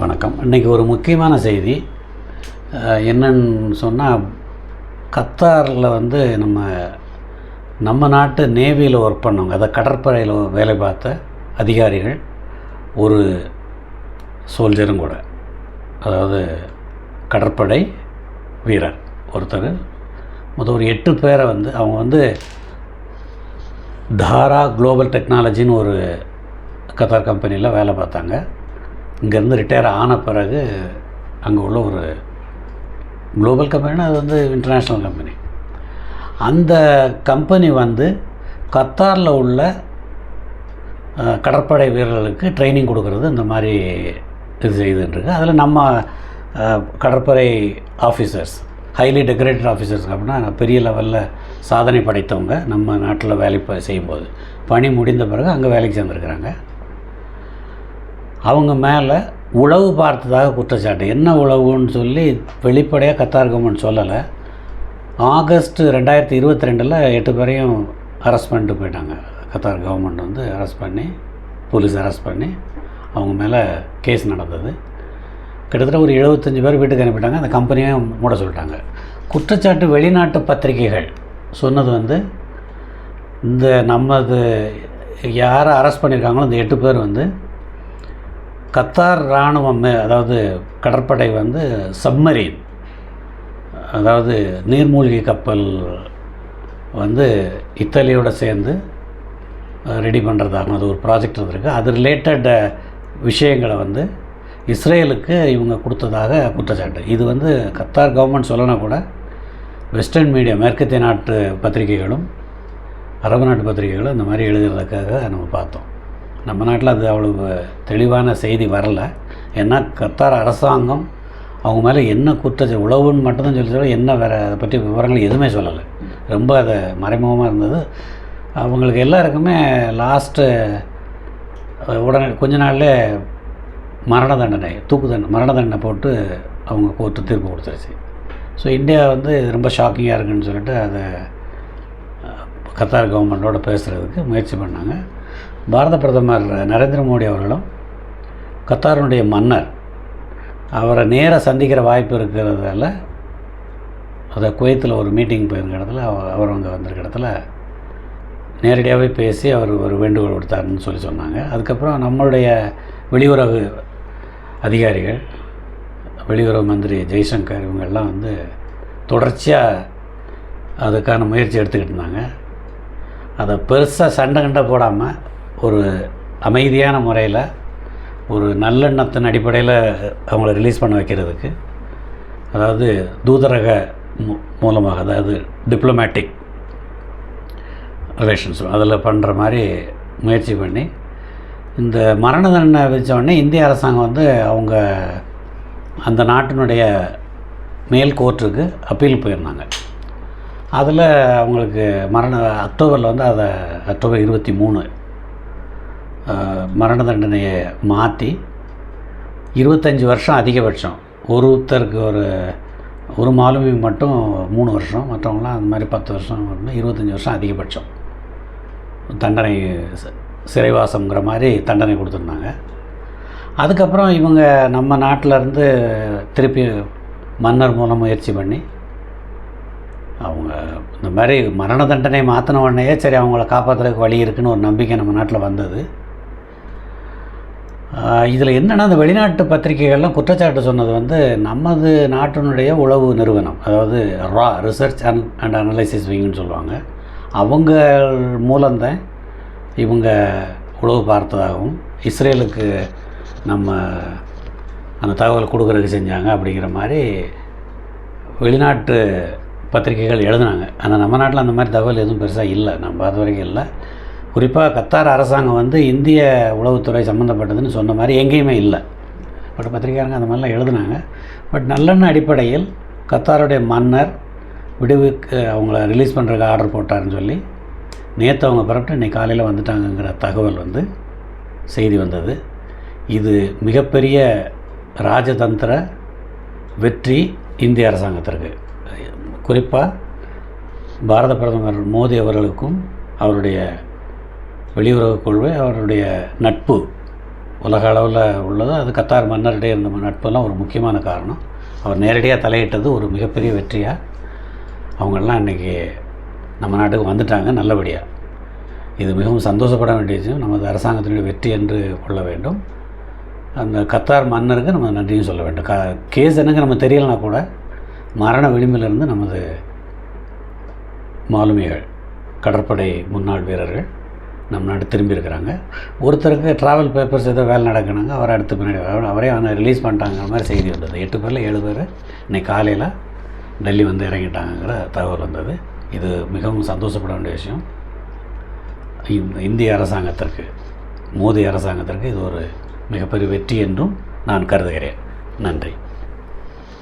வணக்கம். இன்றைக்கி ஒரு முக்கியமான செய்தி. என்னன்னு சொன்னால் கத்தாரில் வந்து நம்ம நம்ம நாட்டு நேவியில் ஒர்க் பண்ணவங்க அதை கடற்படையில் வேலை பார்த்த அதிகாரிகள் ஒரு சோல்ஜரும் கூட. அதாவது கடற்படை வீரர் ஒருத்தர். மொத்தம் ஒரு எட்டு பேரை வந்து அவங்க வந்து தாரா குளோபல் டெக்னாலஜின்னு ஒரு கத்தார் கம்பெனியில் வேலை பார்த்தாங்க. இங்கேருந்து ரிட்டையர் ஆன பிறகு அங்கே உள்ள ஒரு குளோபல் கம்பெனினா அது வந்து இன்டர்நேஷ்னல் கம்பெனி அந்த கம்பெனி வந்து கத்தாரில் உள்ள கடற்படை வீரர்களுக்கு ட்ரைனிங் கொடுக்கறது இந்த மாதிரி இது செய்துட்டுருக்கு அதில் நம்ம கடற்படை ஆஃபீஸர்ஸ் ஹைலி டெக்கரேட்டட் ஆஃபீஸர்ஸ் அப்படின்னா பெரிய லெவலில் சாதனை படைத்தவங்க நம்ம நாட்டில் வேலை செய்யும்போது. பணி முடிந்த பிறகு அங்கே வேலைக்கு சேர்ந்துருக்குறாங்க. அவங்க மேலே உளவு பார்த்ததாக குற்றச்சாட்டு. என்ன உளவுன்னு சொல்லி வெளிப்படையாக கத்தார் கவர்மெண்ட் சொல்லலை. ஆகஸ்ட் ரெண்டாயிரத்தி இருபத்தி ரெண்டில் எட்டு பேரையும் அரெஸ்ட் பண்ணிட்டு போயிட்டாங்க. கத்தார் கவர்மெண்ட் வந்து அரெஸ்ட் பண்ணி போலீஸ் அரெஸ்ட் பண்ணி அவங்க மேலே கேஸ் நடந்தது. கிட்டத்தட்ட ஒரு எழுபத்தஞ்சு பேர் வீட்டுக்கு அனுப்பிட்டாங்க. அந்த கம்பெனியும் மூட சொல்லிட்டாங்க. குற்றச்சாட்டு வெளிநாட்டு பத்திரிகைகள் சொன்னது வந்து இந்த நமது யாரை அரெஸ்ட் பண்ணியிருக்காங்களோ இந்த எட்டு பேர் வந்து கத்தார் இராணுவம் அதாவது கடற்படை வந்து சப்மரீன். அதாவது நீர்மூழ்கி கப்பல் வந்து இத்தாலியோடு சேர்ந்து ரெடி பண்ணுறதாகும் அது ஒரு ப்ராஜெக்ட் இருந்திருக்கு. அது ரிலேட்டட் விஷயங்களை வந்து இஸ்ரேலுக்கு இவங்க கொடுத்ததாக குற்றச்சாட்டு. இது வந்து கத்தார் கவர்மெண்ட் சொல்லனா கூட வெஸ்டர்ன் மீடியா மேற்கத்திய நாட்டு பத்திரிகைகளும் அரபு நாட்டு பத்திரிகைகளும் இந்த மாதிரி எழுதுறதுக்காக நம்ம பார்த்தோம். நம்ம நாட்டில் அது அவ்வளவு தெளிவான செய்தி வரலை. ஏன்னா கத்தார் அரசாங்கம் அவங்க மேலே என்ன குற்றச்ச உழவுன்னு மட்டும்தான் சொல்லி சொல்ல என்ன வேறு அதை பற்றி விவரங்கள் எதுவுமே சொல்லலை. ரொம்ப அதை மறைமுகமாக இருந்தது. அவங்களுக்கு எல்லாருக்குமே லாஸ்ட்டு உடனே கொஞ்ச நாள்லே மரண தண்டனை தூக்கு தண்டனை மரண தண்டனை போட்டு அவங்க கோர்ட்டு தீர்ப்பு கொடுத்துருச்சு. ஸோ இந்தியா வந்து இது ரொம்ப ஷாக்கிங்காக இருக்குன்னு சொல்லிட்டு அதை கத்தார் கவர்மெண்ட்டோடு பேசுகிறதுக்கு முயற்சி பண்ணாங்க. பாரத பிரதமர் நரேந்திர மோடி அவர்களும் கத்தாரினுடைய மன்னர் அவரை நேராக சந்திக்கிற வாய்ப்பு இருக்கிறதால அதை குவைத்தில் ஒரு மீட்டிங் போயிருக்க இடத்துல அவ- அவர் அங்கே வந்திருக்க இடத்துல நேரடியாகவே பேசி அவர் ஒரு வேண்டுகோள் விடுத்தாருன்னு சொல்லி சொன்னாங்க. அதுக்கப்புறம் நம்மளுடைய வெளியுறவு அதிகாரிகள் வெளியுறவு மந்திரி ஜெய்சங்கர் இவங்கெல்லாம் வந்து தொடர்ச்சியாக அதுக்கான முயற்சி எடுத்துக்கிட்டு இருந்தாங்க. அதை பெருசாக சண்டை கண்டை போடாமல் ஒரு அமைதியான முறையில் ஒரு நல்லெண்ணத்தின் அடிப்படையில் அவங்கள ரிலீஸ் பண்ண வைக்கிறதுக்கு அதாவது தூதரக மூ மூலமாக அதாவது டிப்ளமேட்டிக் ரிலேஷன்ஸ் அதில் பண்ணுற மாதிரி முயற்சி பண்ணி இந்த மரண தண்டனை விதித்தோடனே இந்திய அரசாங்கம் வந்து அவங்க அந்த நாட்டினுடைய மேல் கோர்ட்டுக்கு அப்பீல் போயிருந்தாங்க. அதில் அவங்களுக்கு மரண அக்டோபரில் வந்து அதை அக்டோபர் இருபத்தி மூணு மரண தண்டனையை மாற்றி இருபத்தஞ்சி வருஷம் அதிகபட்சம் ஒருத்தருக்கு ஒரு ஒரு மாலுமி மட்டும் மூணு வருஷம் மற்றவங்களாம் அந்த மாதிரி பத்து வருஷம் இருபத்தஞ்சி வருஷம் அதிகபட்சம் தண்டனை சிறைவாசம்ங்கிற மாதிரி தண்டனை கொடுத்துருந்தாங்க அதுக்கப்புறம் இவங்க நம்ம நாட்டிலருந்து திருப்பி மன்னர் மூலம் முயற்சி பண்ணி அவங்க இந்த மாதிரி மரண தண்டனை மாற்றின உடனேயே சரி அவங்கள காப்பாற்றுறதுக்கு வழி இருக்குன்னு ஒரு நம்பிக்கை நம்ம நாட்டில் வந்தது இதில் என்னென்னா அந்த வெளிநாட்டு பத்திரிகைகள்லாம் குற்றச்சாட்டு சொன்னது வந்து நமது நாட்டினுடைய உளவு நிறுவனம். அதாவது ரா ரிசர்ச் அண்ட் அண்ட் அனலைசிஸ் விங்னு சொல்லுவாங்க. அவங்க மூலம்தான் இவங்க உளவு பார்த்ததாகவும் இஸ்ரேலுக்கு நம்ம அந்த தகவல் கொடுக்குறதுக்கு செஞ்சாங்க அப்படிங்கிற மாதிரி வெளிநாட்டு பத்திரிகைகள் எழுதுனாங்க. ஆனால் நம்ம நாட்டில் அந்த மாதிரி தகவல் எதுவும் பெருசாக இல்லை. நான் பார்த்த வரைக்கும் இல்லை. குறிப்பாக கத்தார் அரசாங்கம் வந்து இந்திய உளவுத்துறை சம்மந்தப்பட்டதுன்னு சொன்ன மாதிரி எங்கேயுமே இல்லை. பட் பத்திரிகையாளங்க அந்த மாதிரிலாம் எழுதுனாங்க. பட் நல்லெண்ண அடிப்படையில் கத்தாருடைய மன்னர் விடுவிக்கு அவங்கள ரிலீஸ் பண்ணுறதுக்கு ஆர்டர் போட்டாருன்னு சொல்லி நேற்று அவங்க புறப்பட்டு இன்றைக்கி காலையில் வந்துட்டாங்கங்கிற தகவல் வந்து செய்தி வந்தது. இது மிகப்பெரிய ராஜதந்திர வெற்றி இந்திய அரசாங்கத்திற்கு. குறிப்பாக பாரத பிரதமர் மோடி அவர்களுக்கும் அவருடைய வெளியுறவு கொள்கை அவருடைய நட்பு. உலக அளவில் உள்ளது. அது கத்தார் மன்னரிடையே இருந்த நட்பெல்லாம் ஒரு முக்கியமான காரணம். அவர் நேரடியாக தலையிட்டது ஒரு மிகப்பெரிய வெற்றியாக அவங்கெல்லாம் இன்றைக்கி நம்ம நாட்டுக்கு வந்துட்டாங்க நல்லபடியாக இது மிகவும் சந்தோஷப்பட வேண்டிய விஷயம். நமது அரசாங்கத்தினுடைய வெற்றி என்று கொள்ள வேண்டும். அந்த கத்தார் மன்னருக்கு நம்ம நன்றியும் சொல்ல வேண்டும். க கேஸ் எனக்கு நம்ம தெரியலனா கூட மரண விளிம்பிலிருந்து நமது மாலுமிகள் கடற்படை முன்னாள் வீரர்கள் நம்ம நாடு திரும்பியிருக்கிறாங்க ஒருத்தருக்கு ட்ராவல் பேப்பர்ஸ் ஏதோ வேலை நடக்கணுங்க அவரை அடுத்து பின்னாடி அவரே அவனை ரிலீஸ் பண்ணிட்டாங்கிற மாதிரி செய்தி வந்தது. எட்டு பேரில் ஏழு பேர் இன்றைக்கி காலையில் டெல்லி வந்து இறங்கிட்டாங்கங்கிற தகவல் வந்தது. இது மிகவும் சந்தோஷப்பட வேண்டிய விஷயம். இந்திய அரசாங்கத்திற்கு மோடி அரசாங்கத்திற்கு இது ஒரு மிகப்பெரிய வெற்றி என்றும் நான் கருதுகிறேன். நன்றி.